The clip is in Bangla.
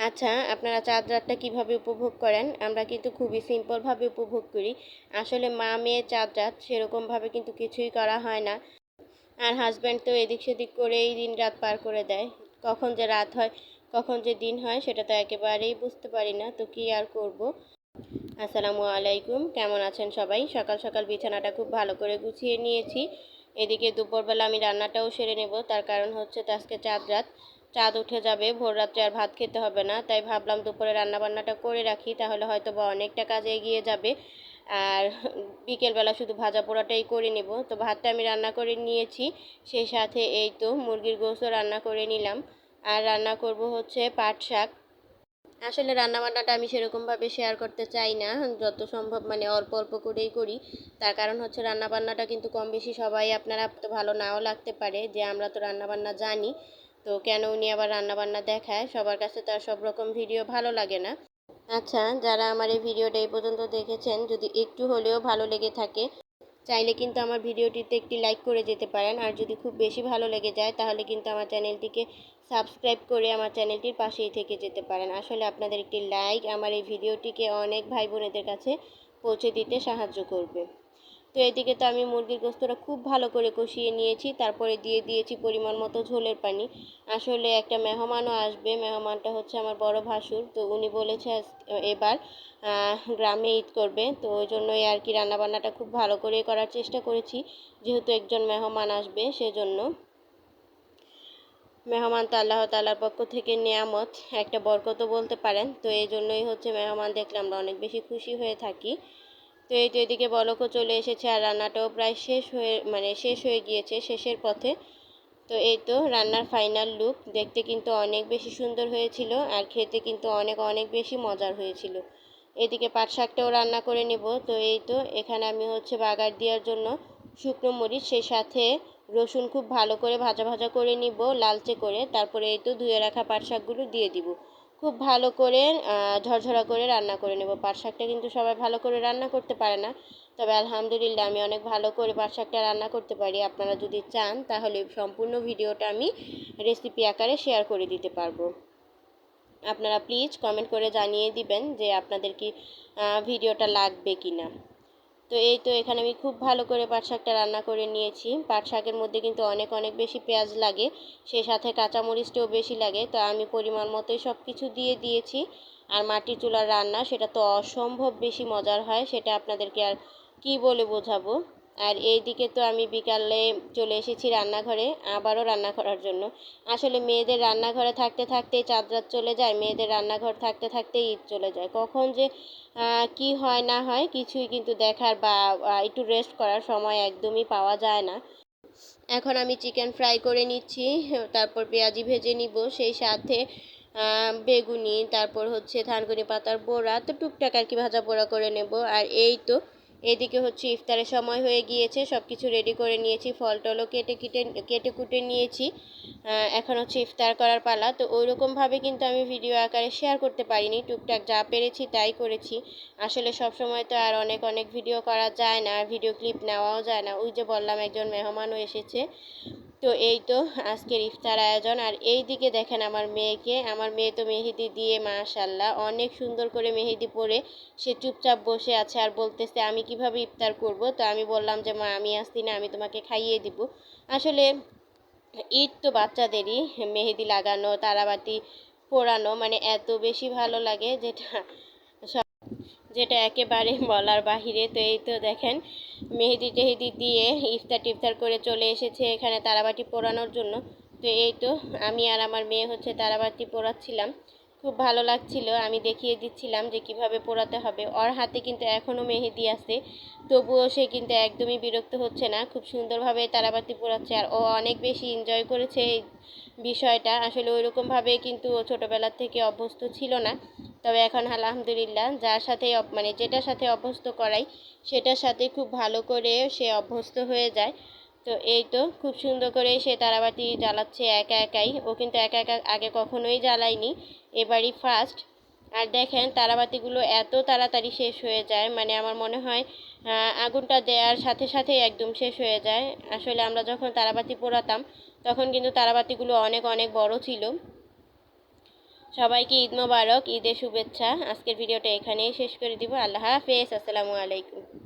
আচ্ছা আপনারা চাঁদ রাতটা কীভাবে উপভোগ করেন? আমরা কিন্তু খুবই সিম্পলভাবে উপভোগ করি। আসলে মা মেয়ে চাঁদ রাত সেরকমভাবে কিন্তু কিছুই করা হয় না। আর হাজব্যান্ড তো এদিক সেদিক করেই দিন রাত পার করে দেয়। কখন যে রাত হয়, কখন যে দিন হয়, সেটা তো একেবারেই বুঝতে পারি না। তো কি আর করব? আসসালামু আলাইকুম। কেমন আছেন সবাই? সকাল সকাল বিছানাটা খুব ভালো করে গুছিয়ে নিয়েছি। এদিকে দুপুরবেলা আমি রান্নাটাও সেরে নেব। তার কারণ হচ্ছে তো আজকে চাঁদ রাত। চাঁদ উঠে যাবে ভোর রাত্রে আর ভাত খেতে হবে না। তাই ভাবলাম দুপুরে রান্না বান্নাটা করে রাখি, তাহলে হয়তো বা অনেকটা কাজে এগিয়ে যাবে। আর বিকেলবেলা শুধু ভাজা পোড়াটাই করে নেব। তো ভাতটা আমি রান্না করে নিয়েছি, সেই সাথে এই তো মুরগির গোস্তও রান্না করে নিলাম। আর রান্না করব হচ্ছে পাট শাক। আসলে রান্নাবান্নাটা আমি সেরকমভাবে শেয়ার করতে চাই না, যত সম্ভব মানে অল্প অল্প করেই করি। তার কারণ হচ্ছে রান্নাবান্নাটা কিন্তু কম বেশি সবাই, আপনারা তো ভালো নাও লাগতে পারে, যে আমরা তো রান্নাবান্না জানি। তো কেন উনি আবার রান্নাবান্না দেখায়? সবার কাছে তো আর সব রকম ভিডিও ভালো লাগে না। আচ্ছা যারা আমার এই ভিডিওটা এই পর্যন্ত দেখেছেন, যদি একটু হলেও ভালো লেগে থাকে, চাইলে কিন্তু আমার ভিডিওটিতে একটি লাইক করে যেতে পারেন। আর যদি খুব বেশি ভালো লেগে যায়, তাহলে কিন্তু আমার চ্যানেলটিকে সাবস্ক্রাইব করে আমার চ্যানেলটির পাশেই থেকে যেতে পারেন। আসলে আপনাদের একটি লাইক আমার এই ভিডিওটিকে অনেক ভাই বোনেদের কাছে পৌঁছে দিতে সাহায্য করবে। তো এদিকে তো আমি মুরগির গোস্তটা খুব ভালো করে কষিয়ে নিয়েছি, তারপরে দিয়ে দিয়েছি পরিমাণ মতো ঝোলের পানি। আসলে একটা মেহমানও আসবে, মেহমানটা হচ্ছে আমার বড় ভাসুর, তো উনি বলেছে এবার গ্রামে ঈদ করবে, তো ওই জন্যই আর কি রান্নাবান্নাটা খুব ভালো করে করার চেষ্টা করেছি, যেহেতু একজন মেহমান আসবে সেজন্য। মেহমান তো আল্লাহ তাল্লার পক্ষ থেকে নেয়ামত, একটা বরকত বলতে পারেন, তো এই জন্যই হচ্ছে মেহমান দেখলে আমরা অনেক বেশি খুশি হয়ে থাকি। তো এই তো এদিকে বলকও চলে এসেছে আর রান্নাটাও প্রায় শেষ হয়ে মানে শেষ হয়ে গিয়েছে, শেষের পথে। তো এই তো রান্নার ফাইনাল লুক দেখতে কিন্তু অনেক বেশি সুন্দর হয়েছিল আর খেতে কিন্তু অনেক অনেক বেশি মজার হয়েছিল। এদিকে পাট শাকটাও রান্না করে নেব। তো এই তো এখানে আমি হচ্ছে বাগার দেওয়ার জন্য শুকনো মরিচ, সেই সাথে রসুন খুব ভালো করে ভাজা ভাজা করে নিব, লালচে করে। তারপরে এই তো ধুয়ে রাখা পাট শাকগুলো দিয়ে দিব। খুব ভালো করে ঝরঝরা করে রান্না করে নেব। পাট শাকটা কিন্তু সবাই ভালো করে রান্না করতে পারে না। তবে আলহামদুলিল্লাহ আমি অনেক ভালো করে পাট শাকটা রান্না করতে পারি। আপনারা যদি চান, তাহলে সম্পূর্ণ ভিডিওটা আমি রেসিপি আকারে শেয়ার করে দিতে পারব। আপনারা প্লিজ কমেন্ট করে জানিয়ে দিবেন যে আপনাদের কি ভিডিওটা লাগবে কি না তো এই তো এখানে আমি খুব ভালো করে পাট শাকটা রান্না করে নিয়েছি। পাট শাকের মধ্যে কিন্তু অনেক অনেক বেশি পেঁয়াজ লাগে, সেই সাথে কাঁচামরিচটাও বেশি লাগে। তো আমি পরিমাণ মতোই সব কিছু দিয়ে দিয়েছি। আর মাটির চুলার রান্না, সেটা তো অসম্ভব বেশি মজার হয়, সেটা আপনাদেরকে আর কি বলে বোঝাবো? আর এই দিকে তো আমি বিকালে চলে এসেছি রান্নাঘরে, আবারও রান্না করার জন্য। আসলে মেয়েদের রান্নাঘরে থাকতে থাকতেই চাঁদ রাত চলে যায়, মেয়েদের রান্নাঘর থাকতে থাকতেই ঈদ চলে যায়। কখন যে কি হয় না হয় কিছুই কিন্তু দেখার বা একটু রেস্ট করার সময় একদমই পাওয়া যায় না। এখন আমি চিকেন ফ্রাই করে নিচ্ছি, তারপর পেঁয়াজি ভেজে নিব, সেই সাথে বেগুনি, তারপর হচ্ছে থানকুনি পাতার বোড়া, তো টুকটাক আর কি ভাজা পোড়া করে নেব। আর এই তো এদিকে হচ্ছে ইফতারের সময় হয়ে গিয়েছে সব কিছু রেডি করে নিয়েছি ফল টলও কেটে কেটে কেটে কুটে নিয়েছি। এখন হচ্ছে ইফতার করার পালা। তো ওইরকমভাবে কিন্তু আমি ভিডিও আকারে শেয়ার করতে পারিনি, টুকটাক যা পেরেছি তাই করেছি। আসলে সব সময় তো আর অনেক অনেক ভিডিও করা যায় না ভিডিও ক্লিপ নেওয়াও যায় না। ওই যে বললাম, একজন মেহমানও এসেছে। তো এই তো আজকের ইফতার আয়োজন। আর এই দিকে দেখেন আমার মেয়েকে, আমার মেয়ে তো মেহেদি দিয়ে মাশাল্লাহ অনেক সুন্দর করে মেহেদি পরে সে চুপচাপ বসে আছে আর বলতেছে, আমি কীভাবে ইফতার করব? তো আমি বললাম যে, মা, আমি আসছি না, আমি তোমাকে খাইয়ে দিব। আসলে ঈদ তো বাচ্চাদেরই মেহেদি লাগানো তারাবাতি পোড়ানো মানে এত বেশি ভালো লাগে যেটা যেটা একেবারে বলার বাহিরে। তো এই তো দেখেন, মেহেদি টেহেদি দিয়ে ইফতার টিফতার করে চলে এসেছে এখানে তারাবাটি পোড়ানোর জন্য। তো এই তো আমি আর আমার মেয়ে হচ্ছে তারাবাতি পোড়াচ্ছিলাম। খুব ভালো লাগছিল, আমি দেখিয়ে দিচ্ছিলাম যে কীভাবে পোড়াতে হবে। ওর হাতে কিন্তু এখনও মেহেদি আছে, তবুও সে কিন্তু একদমই বিরক্ত হচ্ছে না। খুব সুন্দরভাবে তারাবাতি পোড়াচ্ছে আর ও অনেক বেশি এনজয় করেছে এই বিষয়টা। আসলে ওইরকমভাবে কিন্তু ও ছোটোবেলার থেকে অভ্যস্ত ছিল না। তবে এখন আলহামদুলিল্লাহ যার সাথে মানে যেটার সাথে অভ্যস্ত করাই, সেটার সাথে খুব ভালো করে সে অভ্যস্ত হয়ে যায়। তো এই তো খুব সুন্দর করে সে তারাবাতি জ্বালাচ্ছে একা একাই। ও কিন্তু একা একা আগে কখনোই জ্বালায়নি, এবারই ফার্স্ট আর দেখেন তারাবাতিগুলো এত তাড়াতাড়ি শেষ হয়ে যায় মানে আমার মনে হয় আগুনটা দেওয়ার সাথে সাথে একদম শেষ হয়ে যায়। আসলে আমরা যখন তারাবাতি পোড়াতাম, তখন কিন্তু তারাবাতিগুলো অনেক অনেক বড় ছিল। সবাইকে ঈদ মোবারক, ঈদের শুভেচ্ছা। আজকের ভিডিওটা এখানেই শেষ করে দিব। আল্লাহ হাফেজ। আসসালামু আলাইকুম।